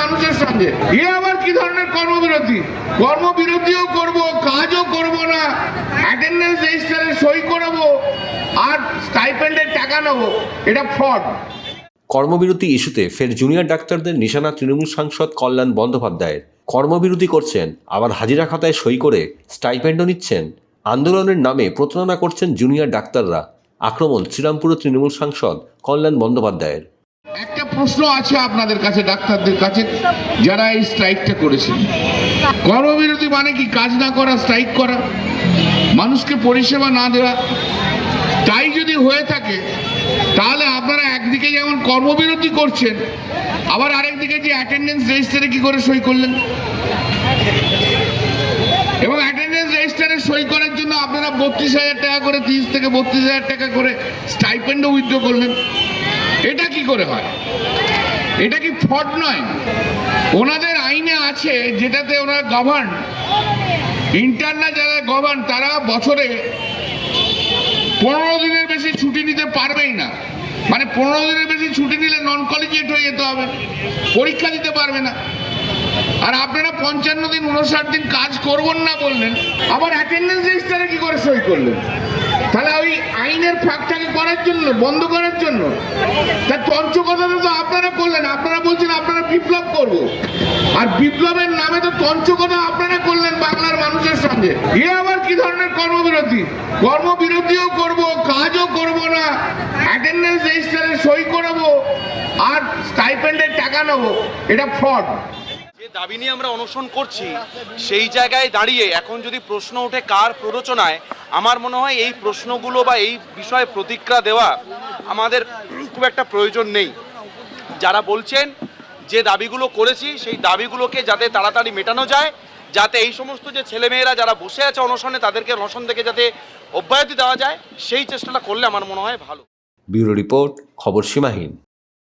মানুষের সঙ্গে। এ আবার কর্মবিরতিও কাজও না। অ্যাটেন্ডেন্স সই আর স্টাইপেন্ডের টাকা নেব। এটা ফ্রড কর্মবিরতি ইস্যুতে ফের জুনিয়র ডাক্তারদের নিশানা তৃণমূল সাংসদ কল্যাণ বন্দ্যোপাধ্যায়ের। কর্মবিরতি করছেন, আবার হাজিরা খাতায় সই করে স্টাইপেন্ডও নিচ্ছেন। আন্দোলনের নামে প্রতারণা করছেন জুনিয়র ডাক্তাররা। আক্রমণ শ্রীরামপুর তৃণমূল সাংসদ কল্যাণ বন্দ্যোপাধ্যায়ের। একটা প্রশ্ন আছে আপনাদের কাছে, ডাক্তারদের কাছে, যারা এই স্ট্রাইকটা করেছেন কর্মবিরতি মানে কি? কাজ না করা, স্ট্রাইক করা। মানুষকে পরিষেবা না দেওয়া। তাই যদি হয়ে থাকে, তাহলে আপনারা একদিকে যেমন কর্মবিরতি করছেন, আবার আরেকদিকে যে অ্যাটেন্ডেন্স রেজিস্টারে কি করে সই করলেন এবং অ্যাটেন্ডেন্স রেজিস্টারে সই করার জন্য আপনারা বত্রিশ হাজার টাকা করে, তিরিশ থেকে বত্রিশ হাজার টাকা করে স্টাইপেন্ডও উইথড্র করলেন। এটা কি করে হয়? এটা কি ফ্রড নয়? ওনাদের আইনে আছে যেটাতে ওনারা গভর্ন ইন্টারনাল যারা গভর্ন তারা বছরে পনেরো দিনের বেশি ছুটি নিতে পারবেই না। মানে পনেরো দিনের বেশি ছুটি নিলে নন কলেজিয়েট হয়ে যেতে হবে। পরীক্ষা দিতে পারবে না। আর আপনারা পঞ্চান্ন দিন, উনষাট দিন কাজ করবেন না বললেন। আবার অ্যাটেন্ডেন্স রেজিস্টারে কি করে সই করলেন? তাহলে ওই আইনের ফাঁকটাকে করার জন্য, বন্ধ করার জন্য? তা তঞ্চকথাটা তো আপনারা করলেন। আপনারা বলছেন আপনারা বিপ্লব করব। আর বিপ্লবের নামে তো তঞ্চকথা আপনারা করলেন বাংলার মানুষের সঙ্গে। এ আবার কি ধরনের কর্মবিরতি? কর্মবিরতিও করব, কাজও করব না। অ্যাটেন্ডেন্স রেজিস্টারে সই করাবো, আর স্টাইপেন্ডের টাকা নেব। এটা ফ্রড দাবি নিয়ে আমরা অনশন করছি, সেই জায়গায় দাঁড়িয়ে এখন যদি প্রশ্ন ওঠে কার প্ররোচনায়, আমার মনে হয় এই প্রশ্নগুলো বা এই বিষয়ে প্রতিক্রিয়া দেওয়া আমাদের খুব একটা প্রয়োজন নেই। যারা বলছেন যে দাবিগুলো করেছি, সেই দাবিগুলোকে যাতে তাড়াতাড়ি মেটানো যায়, যাতে এই সমস্ত যে ছেলেমেয়েরা যারা বসে আছে অনশনে, তাদেরকে অনশন থেকে যাতে অব্যাহতি দেওয়া যায়, সেই চেষ্টাটা করলে আমার মনে হয় ভালো। ব্যুরো রিপোর্ট, খবর সীমাহীন।